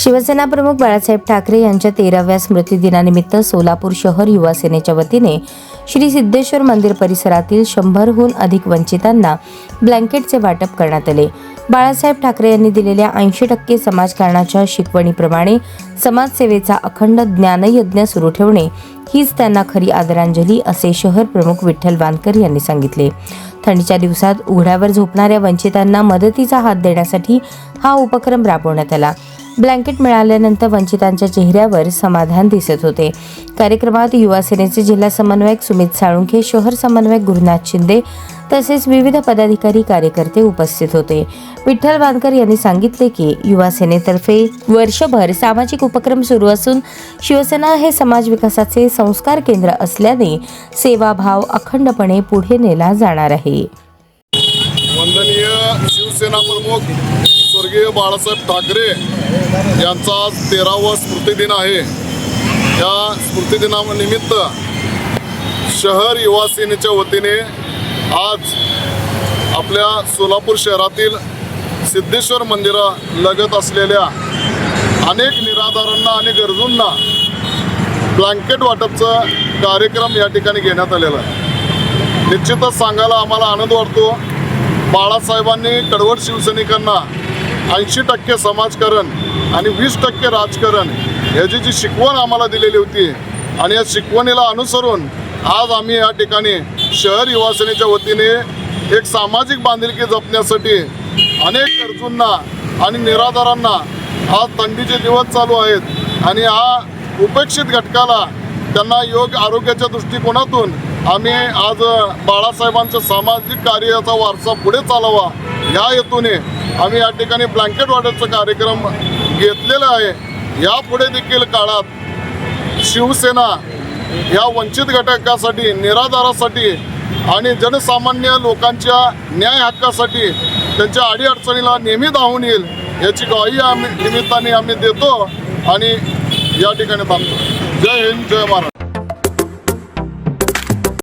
शिवसेना प्रमुख बाळासाहेब ठाकरे यांच्या तेराव्या स्मृतिदिनानिमित्त सोलापूर शहर युवा सेनेच्या वतीने श्री सिद्धेश्वर मंदिर परिसरातील शंभरहून अधिक वंचितांना ब्लँकेटचे वाटप करण्यात आले. बाळासाहेब ठाकरे यांनी दिलेल्या ऐंशी टक्के समाजकारणाच्या शिकवणीप्रमाणे समाजसेवेचा अखंड ज्ञानयज्ञ सुरू ठेवणे हीच त्यांना खरी आदरांजली असे शहर प्रमुख विठ्ठल वानकर यांनी सांगितले. थंडीच्या दिवसात उघड्यावर झोपणाऱ्या वंचितांना मदतीचा हात देण्यासाठी हा उपक्रम राबवण्यात आला. ब्लँकेट मिळाल्यानंतर वंचितांच्या चेहऱ्यावर समाधान दिसत होते. कार्यक्रमात युवा सेनेचे जिल्हा समन्वयक सुमित साळुंखे शहर समन्वयक गुरुनाथ शिंदे तसेच विविध पदाधिकारी कार्यकर्ते उपस्थित होते. विठ्ठल वानकर यांनी सांगितले की युवा सेनेतर्फे वर्षभर सामाजिक उपक्रम सुरू असून शिवसेना हे समाज विकासाचे संस्कार केंद्र असल्याने सेवाभाव अखंडपणे पुढे नेला जाणार आहे. वंदनीय शिवसेना प्रमुख स्वर्गीय बाळासाहेब ठाकरे यांचा आज तेरावा स्मृतिदिन आहे. या स्मृतिदिनानिमित्त शहर युवा सेनेच्या वतीने आज आपल्या सोलापूर शहरातील सिद्धेश्वर मंदिरा लगत असलेल्या अनेक निराधारांना आणि गरजूंना ब्लँकेट वाटपचा कार्यक्रम या ठिकाणी घेण्यात आलेला आहे. निश्चितच सांगायला आम्हाला आनंद वाटतो. बाळासाहेबांनी कडवट शिवसैनिकांना ऐंशी टक्के समाजकारण आणि वीस टक्के राजकारण ह्याची जी शिकवण आम्हाला दिलेली होती आणि या शिकवणीला अनुसरून आज आम्ही या ठिकाणी शहर युवा सेनेच्या वतीने एक सामाजिक बांधिलकी जपण्यासाठी अनेक गरजूंना आणि निराधारांना आज थंडीचे दिवस चालू आहेत आणि हा उपेक्षित घटकाला त्यांना योग आरोग्याच्या दृष्टिकोनातून आम्ही आज बाळासाहेबांच्या सामाजिक कार्याचा वारसा पुढे चालावा. या हेतूने आम्ही या ठिकाणी ब्लँकेट वाटपचा कार्यक्रम घेतलेला आहे. यापुढे देखील काळात शिवसेना या वंचित घटकासाठी निराधारासाठी आणि जनसामान्य लोकांच्या न्याय हक्कासाठी त्यांच्या अडीअडचणीला नेहमी धावून येईल याची ग्वाही आम्ही निमित्ताने आम्ही देतो आणि या ठिकाणी थांबतो जय हिंद जय महाराष्ट्र.